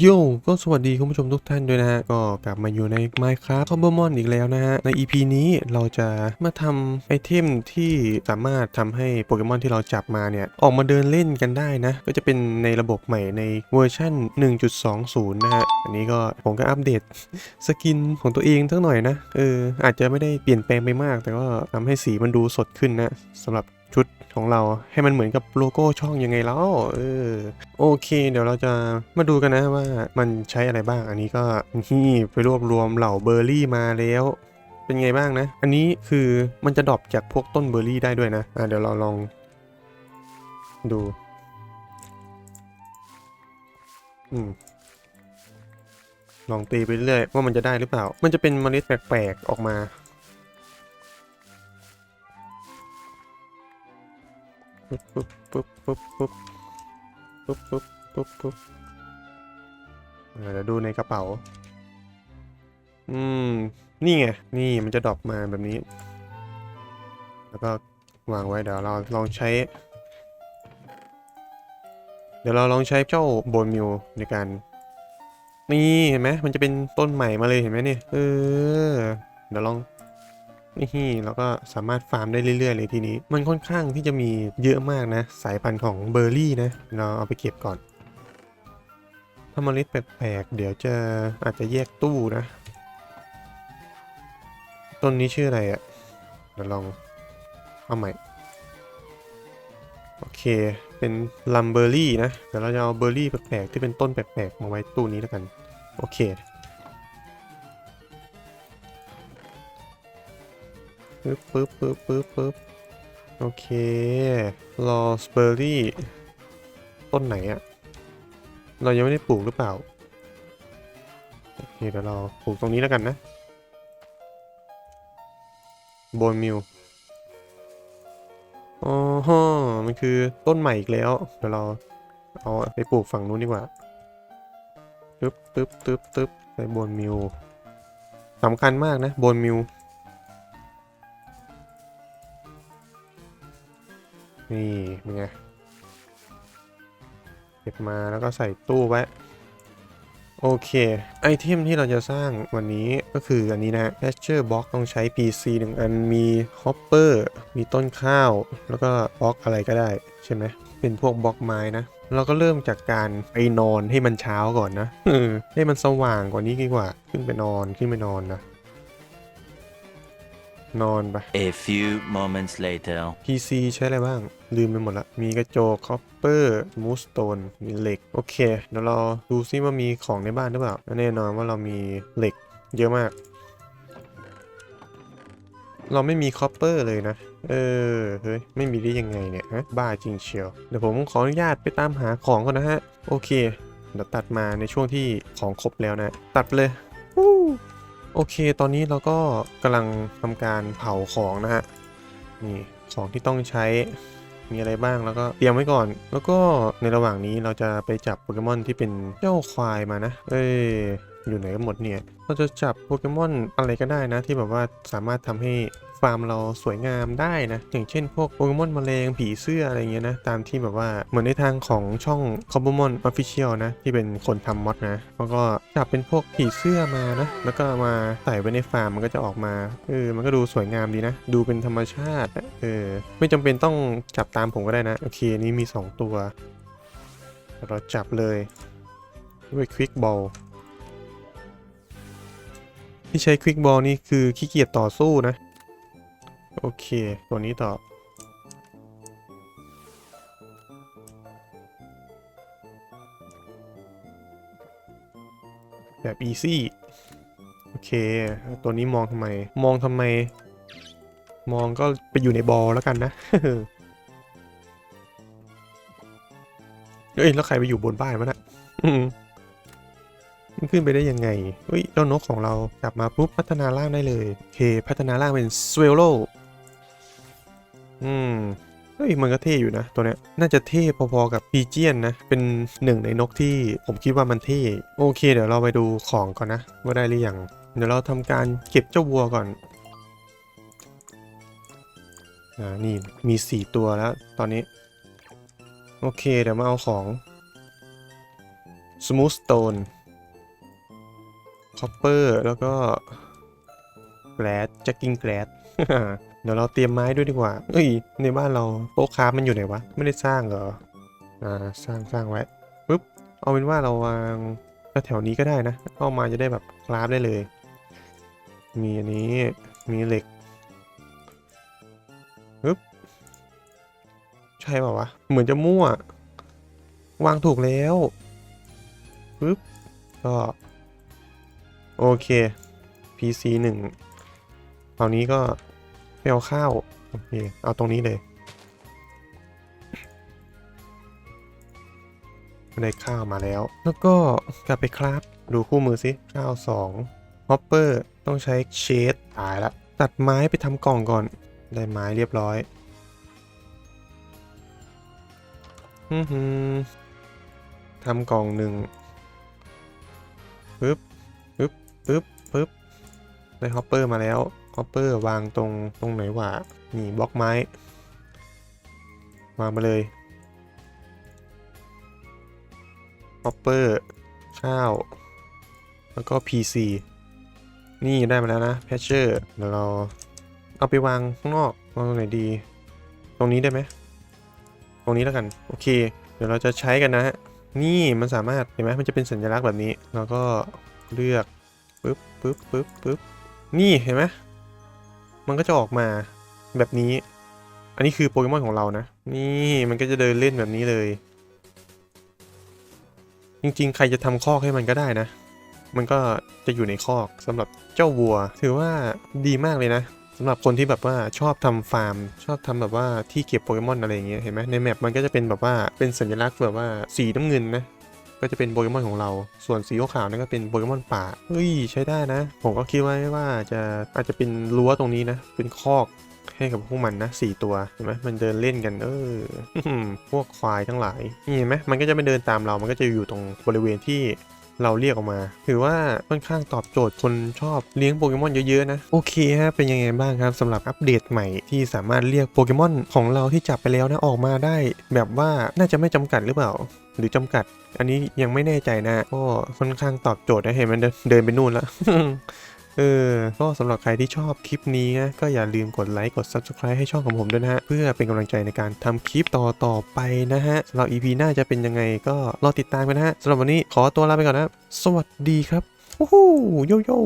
โยก็สวัสดีคุณผู้ชมทุกท่านด้วยนะฮะ ก็กลับมาอยู่ใน Minecraft p o k e m o n อีกแล้วนะฮะ ใน EP นี้เราจะมาทำไอเทมที่สามารถทำให้โปเกมอนที่เราจับมาเนี่ย ออกมาเดินเล่นกันได้นะ ก็จะเป็นในระบบใหม่ในเวอร์ชัน1.20 นะฮะ อันนี้ก็ผมก็อัปเดตสกินของตัวเองทั้งหน่อยนะ เอออาจจะไม่ได้เปลี่ยนแปลงไปมาก แต่ก็ทำให้สีมันดูสดขึ้นนะสำหรับ ชุดของเราให้มันเหมือนกับโลโก้ช่องยังไงแล้วเออโอเค เดี๋ยวเราจะมาดูกันนะว่ามันใช้อะไรบ้าง อันนี้ก็นี่ไปรวบรวมเหล่าเบอร์รี่มาแล้วเป็นไงบ้างนะ อันนี้คือมันจะดรอปจากพวกต้นเบอร์รี่ได้ด้วยนะ อะเดี๋ยวเราลอง ดู อืม ลองตีไปเรื่อยว่ามันจะได้หรือเปล่า มันจะเป็นเมล็ดแปลกๆออกมา ปุ๊บปุ๊บปุ๊บปุ๊บปุ๊บปุ๊บปุ๊บปุ๊บปุ๊บอ่าเดี๋ยวดูในกระเป๋า อืม นี่ไง นี่มันจะดรอปมาแบบนี้ แล้วก็วางไว้เดี๋ยวเราลองใช้ เดี๋ยวเราลองใช้เจ้าโบนมิวในการ นี่เห็นไหมมันจะเป็นต้นใหม่มาเลยเห็นไหมเนี่ย เออ เดี๋ยวลอง นี่เราก็สามารถฟาร์มได้เรื่อยๆ เลยทีนี้ มันค่อนข้างที่จะมีเยอะมากนะ สายพันธุ์ของเบอร์รี่นะ เราเอาไปเก็บก่อนถ้าเมล็ดแปลกๆ เดี๋ยวจะอาจจะแยกตู้นะ ต้นนี้ชื่ออะไรอะ่ะเดี๋ยวลองเอาใหม่ โอเค เป็นลัมเบอร์รี่นะ เดี๋ยวเราจะเอาเบอร์รี่แปลกๆ ที่เป็นต้นแปลกๆ มาไว้ตู้นี้แล้วกัน โอเค ปึ๊บปึ๊บปึ๊บปึ๊บปึ๊บโอเค รอสเปอร์รี่ ต้นไหนอะเรายังไม่ได้ปลูกหรือเปล่า โอเค เดี๋ยวเราปลูกตรงนี้แล้วกันนะโบนมิวอ๋อฮะมันคือต้นใหม่อีกแล้ว เดี๋ยวเราเอาไปปลูกฝั่งนู้นดีกว่าตึ๊บตึ๊บตึ๊บตึ๊บไปโบนมิวสำคัญมากนะโบนมิว นี่เป็นไงเก็บมาแล้วก็ใส่ตู้ไว้ โอเค ไอเทมที่เราจะสร้างวันนี้ก็คืออันนี้นะ Patcher Box ต้องใช้ PC หนึ่งอันมี Hopper มีต้นข้าว แล้วก็บล็อกอะไรก็ได้ใช่ไหมเป็นพวกบล็อกไม้นะเราก็เริ่มจากการไปนอนให้มันเช้าก่อนนะให้มันสว่างกว่านี้ดีกว่า ขึ้นไปนอนขึ้นไปนอนนะ นอนไป A few moments later. PC ใช้อะไรบ้าง ลืมไปหมดละ มีกระจกคอปเปอร์มูสโตนมีเหล็ก โอเค เดี๋ยวเราดูซิว่ามีของในบ้านหรือเปล่าและแน่นอนว่าเรามีเหล็กเยอะมาก เราไม่มีคอปเปอร์เลยนะ เออ เฮ้ย ไม่มีได้ยังไงเนี่ยฮะบ้าจริงเชียว เดี๋ยวผมขออนุญาตไปตามหาของก่อนนะฮะ โอเค เดี๋ยวตัดมาในช่วงที่ของครบแล้วนะ ตัดไปเลยวู้ โอเค ตอนนี้เราก็กำลังทำการเผาของนะฮะ นี่ของที่ต้องใช้มีอะไรบ้างแล้วก็เตรียมไว้ก่อน แล้วก็ในระหว่างนี้เราจะไปจับโปเกมอนที่เป็นเจ้าควายมานะ เอ้ยอยู่ไหนกันหมดเนี่ย เราจะจับโปเกมอนอะไรก็ได้นะ ที่แบบว่าสามารถทำให้าร์มเราสวยงามได้นะอย่างเช่นพวกโปเกมอนแมลงผีเสื้ออะไรเงี้ยนะตามที่แบบว่าเหมือนในทางของช่อง c o b m o n Official นะที่เป็นคนทำมอดนะแล้วก็จับเป็นพวกผีเสื้อมานะแล้วก็มาใส่ไว้ในฟาร์มมันก็จะออกมาเออมันก็ดูสวยงามดีนะ ดูเป็นธรรมชาติอะเออไม่จำเป็นต้องจับตามผมก็ได้นะโอเคนี่มี 2 ตัว เราจับเลยด้วยควิกบอลที่ใช้ควิกบอลนี่คือขี้เกียจต่อสู้นะ โอเค ตัวนี้ต่อ แบบอีซี่โอเค ตัวนี้มองทำไม มองทำไม มองก็ไปอยู่ในบอลแล้วกันนะ เอ้ย แล้วใครไปอยู่บนบ้านวะนะอืมมันขึ้นไปได้ยังไง เฮ้ย เจ้านกของเรากลับมาปุ๊บพัฒนาร่างได้เลย โอเค พัฒนาร่างเป็นสเวลโล อืมเฮ้ยมันก็เท่อยู่นะตัวเนี้ยน่าจะเท่พอๆกับพีเจียนนะ เป็นหนึ่งในนกที่ผมคิดว่ามันเท่ โอเค เดี๋ยวเราไปดูของก่อนนะ ว่าได้หรือยังเดี๋ยวเราทำการเก็บเจ้าวัวก่อนอ่านี่มี 4 ตัวแล้วตอนนี้ โอเค เดี๋ยวมาเอาของ smooth stone copper แล้วก็ glass jacking glass เดี๋ยวเราเตรียมไม้ด้วยดีกว่า เอ้ย ในบ้านเราโต๊ะครามันอยู่ไหนวะ ไม่ได้สร้างเหรอ อ่า สร้างสร้างไว้ปุ๊บ เอาเป็นว่าเราวางแถวนี้ก็ได้นะเข้ามาจะได้แบบคราฟได้เลย มีอันนี้ มีเหล็กปึ๊บ ใช่ป่าวะ เหมือนจะมั่ว วางถูกแล้วปึ๊บ ก็ โอเค PC หนึ่งคราวนี้ก็ เอาข้าวโอเคเอาตรงนี้เลยได้ข้าวมาแล้ว แล้วก็กลับไปคราฟดูคู่มือสิข้าวสองฮอปเปอร์ต้องใช้เชดตายละ ตัดไม้ไปทำกล่องก่อน ได้ไม้เรียบร้อยอือหือทำกล่องหนึ่งปึ๊บปึ๊บปึ๊บปึ๊บได้ฮอปเปอร์มาแล้ว ฮอปเปอร์วางตรงตรงไหนวะนี่บล็อกไม้ วางมาเลยฮอปเปอร์ข้าว แล้วก็ PC นี่ได้มาแล้วนะแพชเชอร์เดี๋ยวเราเอาไปวางข้างนอกวางตรงไหนดี ตรงนี้ได้ไหมตรงนี้แล้วกัน โอเค เดี๋ยวเราจะใช้กันนะฮะนี่มันสามารถเห็นไหมมันจะเป็นสัญลักษณ์แบบนี้ แล้วก็เลือกปึ๊บปึ๊บปึ๊บปึ๊บนี่เห็นไหม มันก็จะออกมาแบบนี้ อันนี้คือโปเกมอนของเรานะ นี่มันก็จะเดินเล่นแบบนี้เลย จริงๆ ใครจะทำคอกให้มันก็ได้นะ มันก็จะอยู่ในคอกสำหรับเจ้าวัว ถือว่าดีมากเลยนะสำหรับคนที่แบบว่าชอบทำฟาร์ม ชอบทำแบบว่าที่เก็บโปเกมอนอะไรอย่างเงี้ยเห็นไหมในแมปมันก็จะเป็นแบบว่าเป็นสัญลักษณ์แบบว่าสีน้ำเงินนะ ก็จะเป็นโปเกมอนของเรา ส่วนสีขาวๆนั่นก็เป็นโปเกมอนป่า เฮ้ยใช้ได้นะ ผมก็คิดไว้ว่าจะอาจจะเป็นรั้วตรงนี้นะ เป็นคอกให้กับพวกมันนะสี่ตัวเห็นไหมมันเดินเล่นกัน เออพวกควายทั้งหลายนี่เห็นไหมมันก็จะไม่เดินตามเรา มันก็จะอยู่ตรงบริเวณที่ เราเรียกออกมา ถือว่าค่อนข้างตอบโจทย์คนชอบเลี้ยงโปเกมอนเยอะๆนะ โอเคฮะเป็นยังไงบ้างครับสำหรับอัปเดตใหม่ที่สามารถเรียกโปเกมอนของเราที่จับไปแล้วนะออกมาได้ แบบว่าน่าจะไม่จำกัดหรือเปล่า หรือจำกัด อันนี้ยังไม่แน่ใจนะก็ค่อนข้างตอบโจทย์นะเห็นมันเดินเดินไปนู่นแล้ว เออ ก็สำหรับใครที่ชอบคลิปนี้นะก็อย่าลืมกดไลค์กด Subscribe ให้ช่องของผมด้วยนะฮะ เพื่อเป็นกำลังใจในการทำคลิปต่อต่อไปนะฮะสำหรับ EP หน้าจะเป็นยังไงก็รอติดตามกันนะฮะสำหรับวันนี้ขอตัวลาไปก่อนนะ สวัสดีครับโอ้โหโยโย่